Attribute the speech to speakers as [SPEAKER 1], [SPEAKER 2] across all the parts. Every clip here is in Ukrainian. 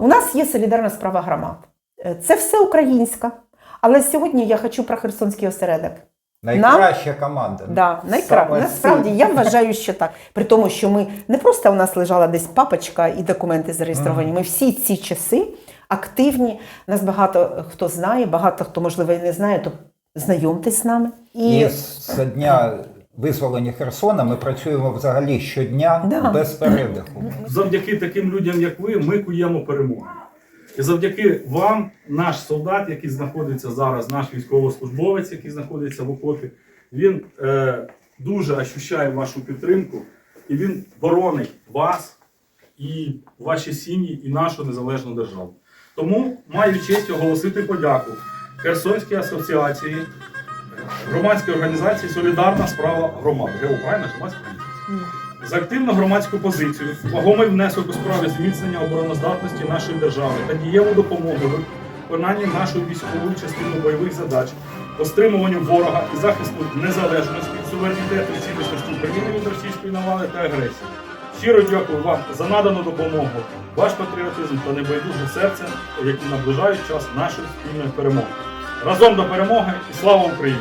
[SPEAKER 1] У нас є солідарна справа громад. Е, Це все українська. Але сьогодні я хочу про Херсонський осередок.
[SPEAKER 2] Найкраща команда.
[SPEAKER 1] Да, найкра...
[SPEAKER 2] Саме
[SPEAKER 1] Насправді я вважаю, що так. При тому, що ми не просто у нас лежала десь папочка і документи зареєстровані. Ми всі ці часи активні. Нас багато хто знає, багато хто, можливо, і не знає, то знайомтесь з нами.
[SPEAKER 2] І з дня визволення Херсона ми працюємо взагалі щодня
[SPEAKER 1] Да.
[SPEAKER 2] без передиху.
[SPEAKER 3] Завдяки таким людям, як ви, ми куємо перемогу. І завдяки вам, наш солдат, який знаходиться зараз, наш військовослужбовець, який знаходиться в окопі, він е, дуже ощущає вашу підтримку, і він боронить вас і ваші сім'ї, і нашу незалежну державу. Тому маю честь оголосити подяку Херсонській асоціації, громадській організації Солідарна справа громад. ГО, правильно? Громадська організація за активну громадську позицію, вагомий внесок у справі зміцнення обороноздатності нашої держави та дієву допомогу виконанні нашої військової частини бойових задач, по стримуванню ворога і захисту незалежності, суверенітету і цілісності України від російської навали та агресії. Щиро дякую вам за надану допомогу, ваш патріотизм та небайдуже серце, які наближають час нашої спільної перемоги. Разом до перемоги і слава Україні!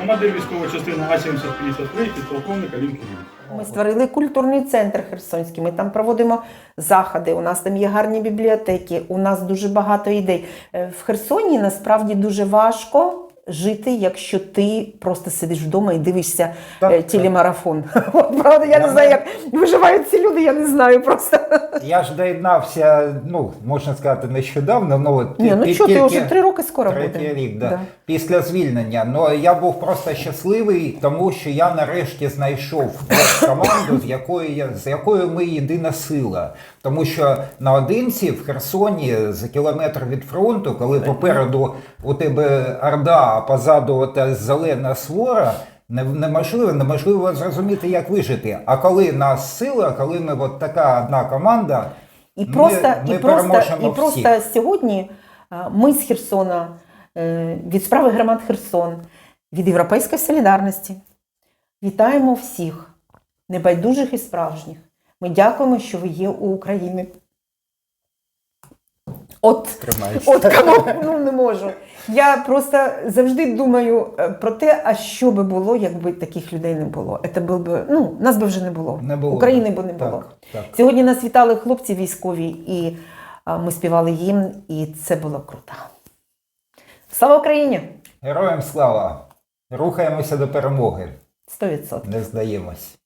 [SPEAKER 3] Командир військової частини А-7053, підполковник Алін Кирилів.
[SPEAKER 1] Ми створили культурний центр Херсонський. Ми там проводимо заходи. У нас там є гарні бібліотеки. У нас дуже багато ідей. Е, В Херсоні насправді дуже важко. Жити, якщо ти просто сидиш вдома і дивишся
[SPEAKER 2] Так,
[SPEAKER 1] е,
[SPEAKER 2] так.
[SPEAKER 1] От, Правда, я не знаю, як виживають ці люди, я не знаю просто.
[SPEAKER 2] Я ж доєднався, ну можна сказати, нещодавно. Ну,
[SPEAKER 1] Ні, ну що ти вже три роки скоро
[SPEAKER 2] третій
[SPEAKER 1] буде.
[SPEAKER 2] рік, да.
[SPEAKER 1] Да.
[SPEAKER 2] після звільнення. Ну я був просто щасливий, тому що я нарешті знайшов команду, з якою я з якою ми єдина сила. Тому що наодинці в Херсоні за кілометр від фронту, коли попереду у тебе орда, а позаду ота зелена свора. Неможливо, неможливо зрозуміти, як вижити. А коли нас сила, коли ми от така одна команда,
[SPEAKER 1] І
[SPEAKER 2] ми-
[SPEAKER 1] просто,
[SPEAKER 2] ми
[SPEAKER 1] і просто, і просто
[SPEAKER 2] всіх.
[SPEAKER 1] сьогодні е, ми з Херсона, е, від справи громад Херсон, від Європейської солідарності вітаємо всіх, небайдужих і справжніх. Ми дякуємо, що ви є у Україні. От, от кому ну, не можу. Я просто завжди думаю е, про те, а що би було, якби таких людей не було. Це був би, ну, нас би вже не було.
[SPEAKER 2] Не було.
[SPEAKER 1] України би не було.
[SPEAKER 2] Так, так.
[SPEAKER 1] Сьогодні нас вітали хлопці військові, і а, ми співали їм, і це було круто. Слава Україні!
[SPEAKER 2] Героям слава! Рухаємося до перемоги.
[SPEAKER 1] 100%.
[SPEAKER 2] Не здаємось.